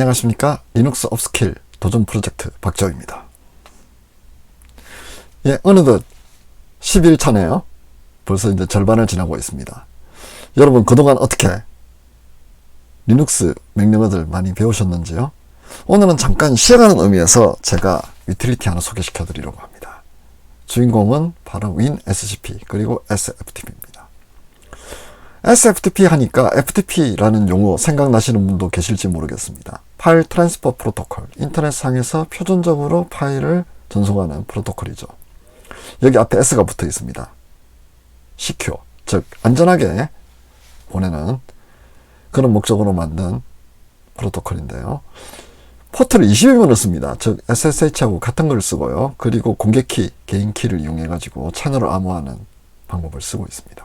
안녕하십니까? 리눅스 업스킬 도전 프로젝트 박정입니다. 예 어느덧 11차네요. 벌써 이제 절반을 지나고 있습니다. 여러분 그동안 어떻게 리눅스 명령어들 많이 배우셨는지요? 오늘은 잠깐 시행하는 의미에서 제가 유틸리티 하나 소개시켜 드리려고 합니다. 주인공은 바로 윈 SCP 그리고 SFTP입니다. SFTP 하니까 FTP라는 용어 생각나시는 분도 계실지 모르겠습니다. 파일 트랜스퍼 프로토콜. 인터넷상에서 표준적으로 파일을 전송하는 프로토콜이죠. 여기 앞에 S가 붙어 있습니다. 시큐, 즉 안전하게 보내는 그런 목적으로 만든 프로토콜인데요. 포트를 20여번을 씁니다. 즉 SSH하고 같은 걸 쓰고요. 그리고 공개키, 개인키를 이용해 가지고 채널을 암호하는 방법을 쓰고 있습니다.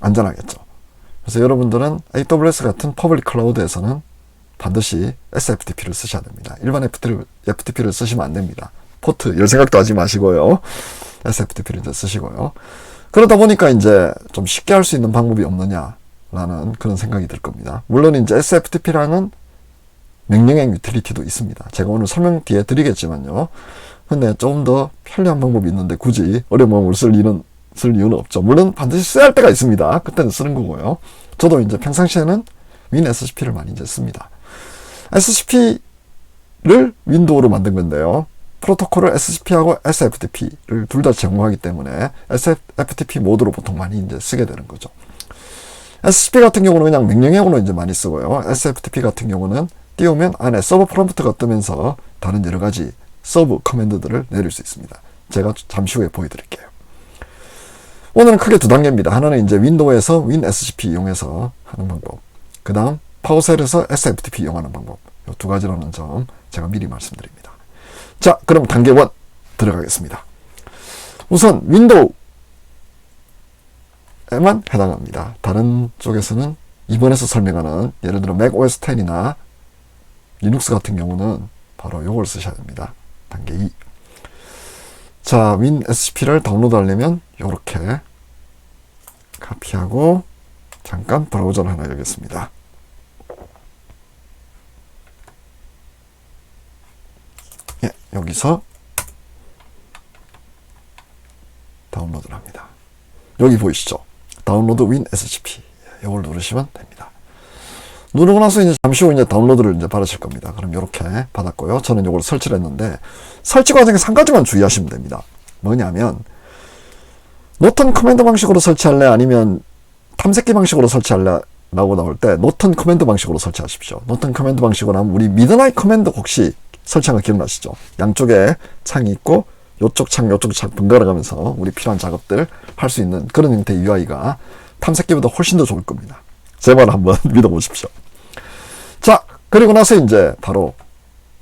안전하겠죠. 그래서 여러분들은 AWS 같은 퍼블릭 클라우드에서는 반드시 SFTP를 쓰셔야 됩니다. 일반 FTP를, 쓰시면 안 됩니다. 포트 열 생각도 하지 마시고요. SFTP를 이제 쓰시고요. 그러다 보니까 이제 좀 쉽게 할 수 있는 방법이 없느냐라는 그런 생각이 들 겁니다. 물론 이제 SFTP라는 명령형 유틸리티도 있습니다. 제가 오늘 설명 뒤에 드리겠지만요. 근데 조금 더 편리한 방법이 있는데 굳이 어려운 방법을 쓸 이유는 쓸 이유는 없죠. 물론 반드시 써야 할 때가 있습니다. 그때는 쓰는 거고요. 저도 이제 평상시에는 윈 SCP를 많이 이제 씁니다. SCP를 윈도우로 만든 건데요. 프로토콜을 SCP하고 SFTP를 둘 다 제공하기 때문에 SFTP 모드로 보통 많이 이제 쓰게 되는 거죠. SCP 같은 경우는 그냥 명령형으로 이제 많이 쓰고요. SFTP 같은 경우는 띄우면 안에 서버 프롬프트가 뜨면서 다른 여러 가지 서브 커맨드들을 내릴 수 있습니다. 제가 잠시 후에 보여드릴게요. 오늘은 크게 두 단계입니다. 하나는 이제 윈도우에서 윈 SCP 이용해서 하는 방법. 그 다음 파워셀에서 SFTP 이용하는 방법. 이 두 가지라는 점 제가 미리 말씀드립니다. 자, 그럼 단계 1 들어가겠습니다. 우선 윈도우에만 해당합니다. 다른 쪽에서는 이번에서 설명하는 예를 들어 맥 OS 10이나 리눅스 같은 경우는 바로 이걸 쓰셔야 됩니다. 단계 2. 자, 윈 SCP를 다운로드 하려면 이렇게 카피하고 잠깐 브라우저를 하나 열겠습니다. 여기서 다운로드를 합니다. 여기 보이시죠? 다운로드 윈 SCP. 이걸 누르시면 됩니다. 누르고 나서 이제 잠시 후 이제 다운로드를 이제 받으실 겁니다. 그럼 이렇게 받았고요. 저는 이걸 설치를 했는데 설치 과정에 한 가지만 주의하시면 됩니다. 뭐냐면 노턴 커맨드 방식으로 설치할래 아니면 탐색기 방식으로 설치할래 라고 나올 때 노턴 커맨드 방식으로 설치하십시오. 노턴 커맨드 방식으로 하면 우리 미드나잇 커맨드 혹시 설치한 거 기억나시죠? 양쪽에 창이 있고 요쪽 창 요쪽 창 번갈아 가면서 우리 필요한 작업들 할수 있는 그런 형태의 UI가 탐색기보다 훨씬 더 좋을 겁니다. 제발 한번 믿어보십시오. 자, 그리고 나서 이제 바로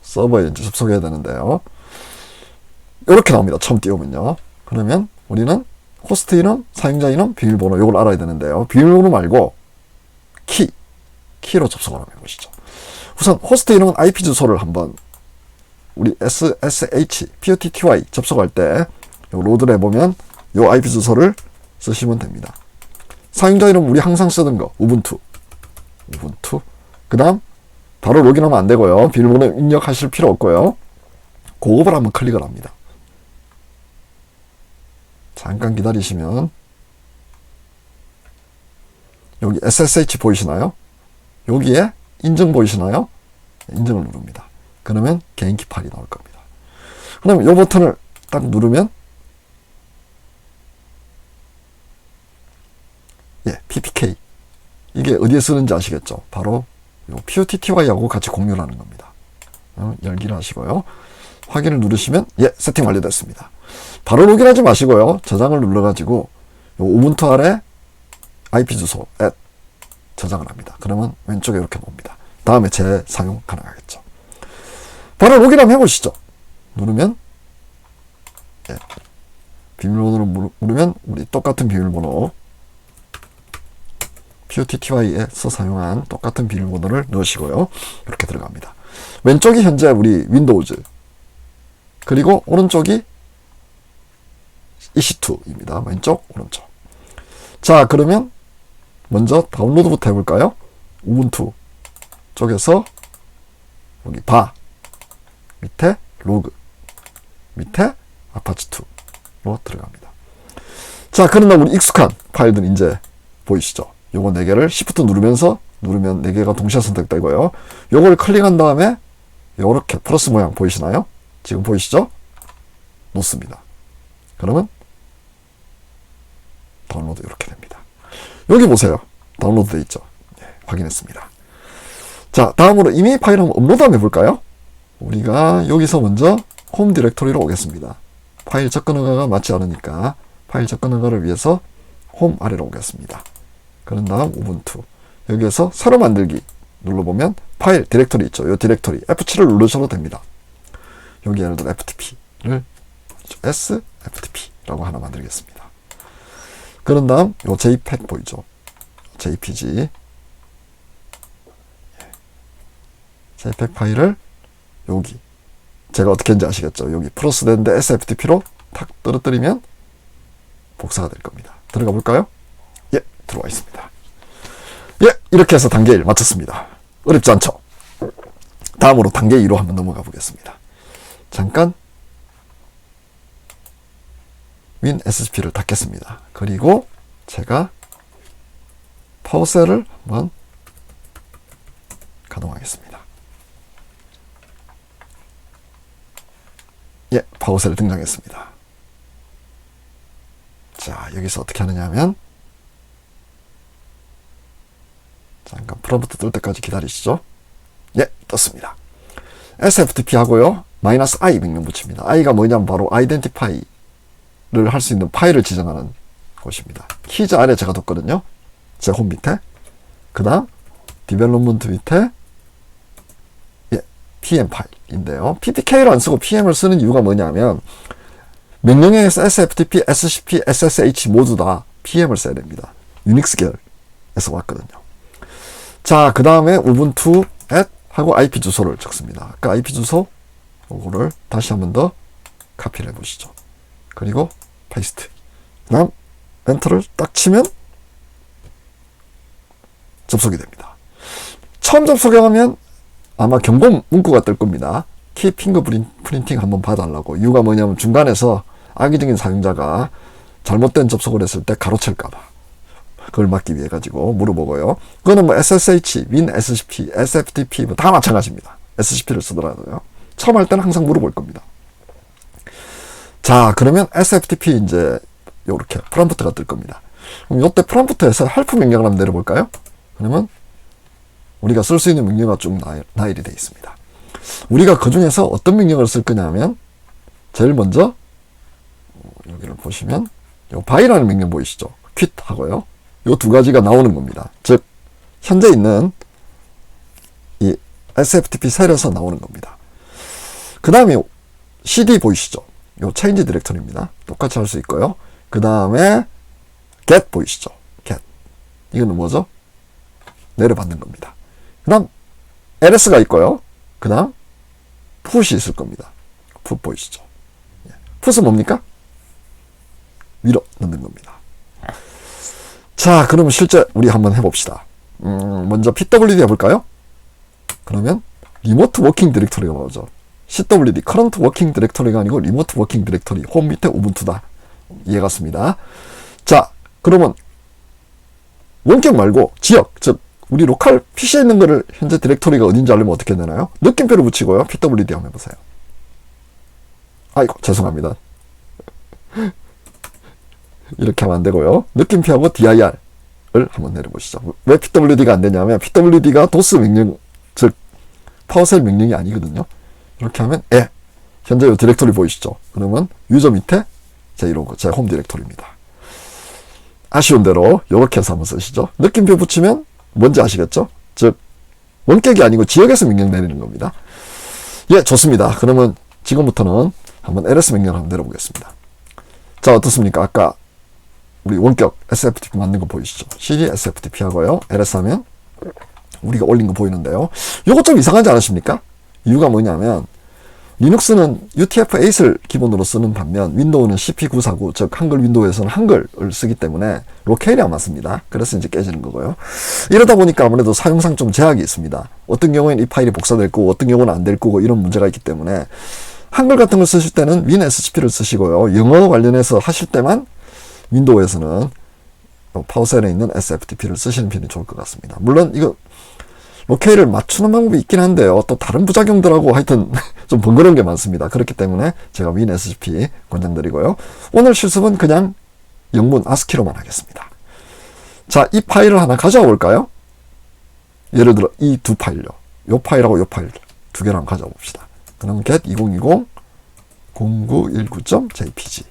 서버에 이제 접속해야 되는데요. 이렇게 나옵니다. 처음 띄우면요. 그러면 우리는 호스트 이름, 사용자 이름, 비밀번호 이걸 알아야 되는데요. 비밀번호 말고 키, 키로 접속을 하면 보시죠. 우선 호스트 이름은 IP 주소를 한번 우리 SSH, POTTY 접속할 때 로드를 해보면 이 IP 주소를 쓰시면 됩니다. 사용자 이름 우리 항상 쓰던 거 우분투 우분투 그 다음 바로 로그인하면 안 되고요 비밀번호 입력하실 필요 없고요 고급을 한번 클릭을 합니다 잠깐 기다리시면 여기 SSH 보이시나요? 여기에 인증 보이시나요? 인증을 누릅니다. 그러면 개인키 파일이 나올 겁니다. 그럼 이 버튼을 딱 누르면 예, PPK 이게 어디에 쓰는지 아시겠죠? 바로 POTTY하고 같이 공유를 하는 겁니다. 어, 열기를 하시고요. 확인을 누르시면 예, 세팅 완료됐습니다. 바로 로그인하지 마시고요. 저장을 눌러가지고 우분투 아래 IP 주소 at 저장을 합니다. 그러면 왼쪽에 이렇게 나옵니다. 다음에 재사용 가능하겠죠. 바로 로그인 해보시죠. 누르면 예. 비밀번호를 누르면 우리 똑같은 비밀번호 POTTY에서 사용한 똑같은 비밀번호를 넣으시고요. 이렇게 들어갑니다. 왼쪽이 현재 우리 윈도우즈 그리고 오른쪽이 EC2입니다. 왼쪽, 오른쪽. 자, 그러면 먼저 다운로드부터 해볼까요? 우분투 쪽에서 여기 바 밑에 로그 밑에 아파치2로 들어갑니다. 자, 그러나 우리 익숙한 파일들 이제 보이시죠? 요거 4개를 Shift 누르면서 누르면 4개가 동시에 선택되고요. 요걸 클릭한 다음에 요렇게 플러스 모양 보이시나요? 지금 보이시죠? 놓습니다. 그러면 다운로드 이렇게 됩니다. 여기 보세요. 다운로드 돼 있죠? 예, 확인했습니다. 자, 다음으로 이미 파일 한번 업로드 한번 해볼까요? 우리가 여기서 먼저 홈 디렉토리로 오겠습니다. 파일 접근 허가가 맞지 않으니까 파일 접근 허가를 위해서 홈 아래로 오겠습니다. 그런 다음 우분투 여기에서 새로 만들기 눌러보면 파일 디렉토리 있죠. 이 디렉토리 F7을 누르셔도 됩니다. 여기 예를 들어 FTP를 S FTP라고 하나 만들겠습니다. 그런 다음 요 JPEG 보이죠? JPG JPEG 파일을 여기 제가 어떻게 했는지 아시겠죠? 여기 플러스 된데 SFTP로 탁 떨어뜨리면 복사가 될 겁니다. 들어가 볼까요? 예, 들어와 있습니다. 예, 이렇게 해서 단계 1 마쳤습니다. 어렵지 않죠? 다음으로 단계 2로 한번 넘어가 보겠습니다. 잠깐 윈 SCP를 닫겠습니다. 그리고 제가 파워셀을 한번 가동하겠습니다. 예, 파워셀 등장했습니다. 자, 여기서 어떻게 하느냐 하면 잠깐 프롬프트 뜰 때까지 기다리시죠. 예, 떴습니다. SFTP 하고요. 마이너스 i 명령 붙입니다. i가 뭐냐면 바로 아이덴티파이를 할 수 있는 파일을 지정하는 곳입니다. 키즈 아래 제가 뒀거든요. 제 홈 밑에. 그 다음 디벨롭먼트 밑에 예, PM 파일 인데요. PPK를 안 쓰고 PM을 쓰는 이유가 뭐냐면 명령형에서 SFTP, SCP, SSH 모두 다 PM을 써야 됩니다. 유닉스 계열에서 왔거든요. 자, 그 다음에 우분투 at 하고 IP 주소를 적습니다. 아까 IP 주소 요거를 다시 한 번 더 카피를 해보시죠. 그리고 페이스트. 그 다음 엔터를 딱 치면 접속이 됩니다. 처음 접속해 가면 아마 경고 문구가 뜰 겁니다. 키 핑거 프린팅 한번 봐달라고. 이유가 뭐냐면 중간에서 악의적인 사용자가 잘못된 접속을 했을 때 가로챌까봐. 그걸 막기 위해 가지고 물어보고요. 그거는 뭐 SSH, Win SCP, SFTP 뭐 다 마찬가지입니다. SCP를 쓰더라도요. 처음 할 때는 항상 물어볼 겁니다. 자, 그러면 SFTP 이제 요렇게 프롬프트가 뜰 겁니다. 그럼 요때 프롬프트에서 헬프 명령을 한번 내려볼까요? 그러면 우리가 쓸 수 있는 명령어가 쭉 나열이 되어 있습니다. 우리가 그 중에서 어떤 명령을 쓸 거냐면 제일 먼저 여기를 보시면 요 바이라는 명령 보이시죠? u 하고요. 요 두 가지가 나오는 겁니다. 즉 현재 있는 이 SFTP 셀에서 나오는 겁니다. 그 다음에 CD 보이시죠? 요 체인지 디렉터리입니다. 똑같이 할 수 있고요. 그 다음에 get 보이시죠? get. 이거는 뭐죠? 내려받는 겁니다. 그 다음 ls 가 있고요. 그 다음 푸시 있을 겁니다. 푸 보이시죠? 푸스 뭡니까? 위로 넣는 겁니다. 자, 그러면 실제 우리 한번 해봅시다. 음, 먼저 PWD 해볼까요? 그러면 리모트 워킹 디렉터리가 나오죠. CWD, 커런트 워킹 디렉터리가 아니고 리모트 워킹 디렉터리, 홈 밑에 우분투다. 이해 갔습니다. 자, 그러면 원격 말고 지역, 즉 우리 로컬 PC에 있는 거를 현재 디렉터리가 어딘지 알려면 어떻게 되나요? 느낌표를 붙이고요. PWD 한번 해보세요. 아이고, 죄송합니다. 이렇게 하면 안 되고요. 느낌표하고 DIR을 한번 내려보시죠. 왜 PWD가 안 되냐면 PWD가 도스 명령, 즉 파워셀 명령이 아니거든요. 이렇게 하면 예. 현재 이 디렉토리 보이시죠? 그러면 유저 밑에 제 이런 거, 제 홈 디렉토리입니다. 아쉬운 대로 이렇게 해서 한번 쓰시죠. 느낌표 붙이면 뭔지 아시겠죠? 즉 원격이 아니고 지역에서 명령 내리는 겁니다. 예, 좋습니다. 그러면 지금부터는 한번 ls 명령을 한번 내려보겠습니다. 자, 어떻습니까? 아까 우리 원격 SFTP 만든 거 보이시죠? cd SFTP 하고요. ls 하면 우리가 올린 거 보이는데요. 요거 좀 이상하지 않으십니까? 이유가 뭐냐면 리눅스는 UTF-8을 기본으로 쓰는 반면 윈도우는 CP949, 즉 한글 윈도우에서는 한글을 쓰기 때문에 로케일이 안 맞습니다. 그래서 이제 깨지는 거고요. 이러다 보니까 아무래도 사용상 좀 제약이 있습니다. 어떤 경우에는 이 파일이 복사될 거고 어떤 경우는 안 될 거고 이런 문제가 있기 때문에 한글 같은 걸 쓰실 때는 윈 SCP를 쓰시고요. 영어 관련해서 하실 때만 윈도우에서는 파워셀에 있는 SFTP를 쓰시는 편이 좋을 것 같습니다. 물론 이거 로케이를 맞추는 방법이 있긴 한데요. 또 다른 부작용들하고 하여튼 좀 번거로운 게 많습니다. 그렇기 때문에 제가 윈 SCP 권장드리고요. 오늘 실습은 그냥 영문 아스키로만 하겠습니다. 자, 이 파일을 하나 가져와 볼까요? 예를 들어 이 두 파일요. 요 파일하고 요 파일 두 개를 가져와 봅시다. 그럼 get 2020 0919.jpg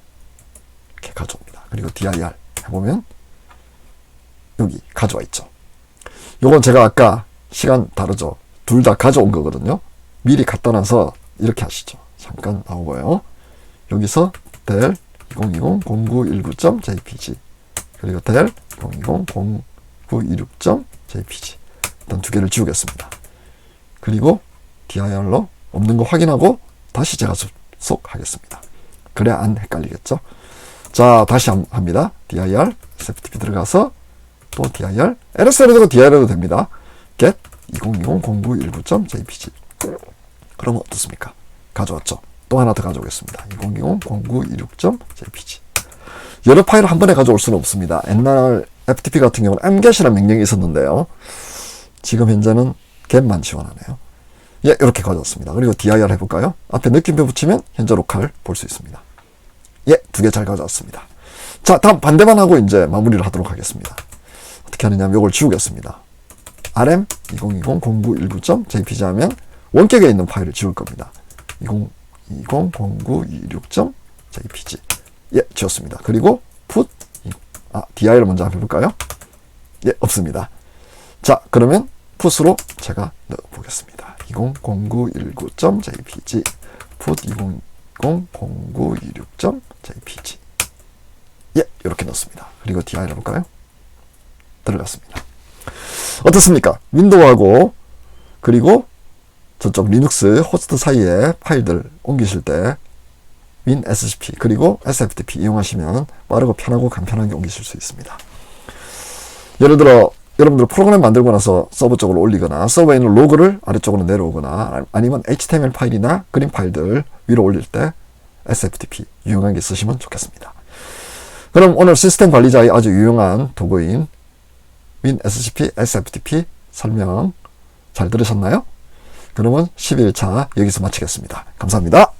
이렇게 가져옵니다. 그리고 dir 해보면 여기 가져와 있죠. 요건 제가 아까 시간 다르죠. 둘 다 가져온 거거든요. 미리 갖다 놔서 이렇게 하시죠. 잠깐 나오고요. 여기서 델 2020-0919.jpg 그리고 델 2020-0926.jpg 일단 두 개를 지우겠습니다. 그리고 dir로 없는 거 확인하고 다시 제가 접속하겠습니다. 그래야 안 헷갈리겠죠? 자, 다시 함- 합니다. dir, sftp 들어가서 또 dir, ls에도 dir에도 됩니다. Get 2020-0919.jpg 그러면 어떻습니까? 가져왔죠. 또 하나 더 가져오겠습니다. 2020-0926.jpg 여러 파일을 한 번에 가져올 수는 없습니다. 옛날 FTP 같은 경우는 mget이라는 명령이 있었는데요. 지금 현재는 get만 지원하네요. 예, 이렇게 가져왔습니다. 그리고 dir 해볼까요? 앞에 느낌표 붙이면 현재 로컬 볼 수 있습니다. 예, 두 개 잘 가져왔습니다. 자, 다음 반대만 하고 이제 마무리를 하도록 하겠습니다. 어떻게 하느냐 하면 이걸 지우겠습니다. Rm 2020-0919.jpg 하면 원격에 있는 파일을 지울 겁니다. 2020-0926.jpg 예, 지웠습니다. 그리고 put 아, dir을 먼저 한번 해볼까요? 예, 없습니다. 자, 그러면 풋으로 제가 넣어보겠습니다. 200919.jpg put 200926.jpg 예, 이렇게 넣습니다. 그리고 dir 해볼까요? 들어갔습니다. 어떻습니까? 윈도우하고 그리고 저쪽 리눅스 호스트 사이에 파일들 옮기실 때윈 SCP 그리고 SFTP 이용하시면 빠르고 편하고 간편하게 옮기실 수 있습니다. 예를 들어 여러분들 프로그램 만들고 나서 서버 쪽으로 올리거나 서버에 있는 로그를 아래쪽으로 내려오거나 아니면 HTML 파일이나 그림 파일들 위로 올릴 때 SFTP 유용하게 쓰시면 좋겠습니다. 그럼 오늘 시스템 관리자의 아주 유용한 도구인 윈 SCP, SFTP 설명 잘 들으셨나요? 그러면 11차 여기서 마치겠습니다. 감사합니다.